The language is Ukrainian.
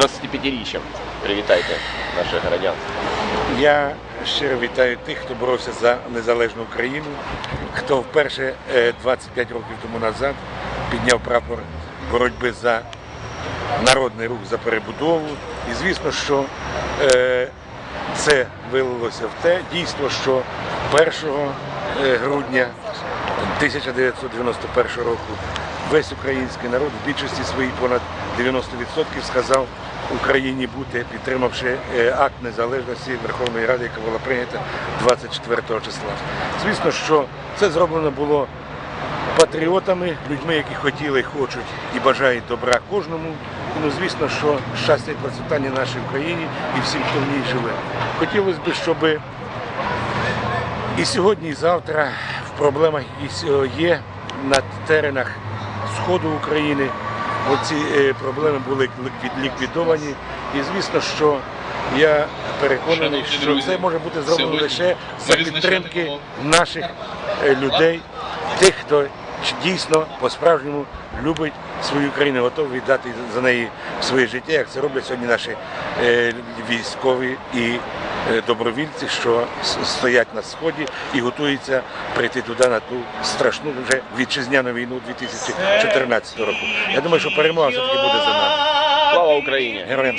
дев'ятиріччям. Привітайте наших городян. Я щиро вітаю тих, хто боровся за незалежну Україну, хто вперше е, 25 років тому назад підняв прапор боротьби за народний рух за перебудову. І звісно, що е, це вилилося в те дійство, що 1 е, грудня 1991 року весь український народ в більшості своїй понад 90% сказав Україні бути, підтримавши е, акт незалежності Верховної Ради, яка була прийнята 24 числа. Звісно, що це зроблено було патріотами, людьми, які хотіли, хочуть і бажають добра кожному. Ну, звісно, що щастя і процвітання нашій Україні і всім, хто в ній живе. Хотілося б, щоб і сьогодні, і завтра в проблемах, є на теренах Сходу України, оці е, проблеми були ліквід- ліквідовані. І звісно, що я переконаний, що це може бути зроблено лише за підтримки наших е, людей, тих, хто дійсно по-справжньому любить свою країну, готовий віддати за неї своє життя, як це роблять сьогодні наші е, військові і добровільці, що стоять на сході і готуються прийти туди на ту страшну вже вітчизняну війну 2014 року. Я думаю, що перемога все-таки буде за нами. Слава Україні! Героям!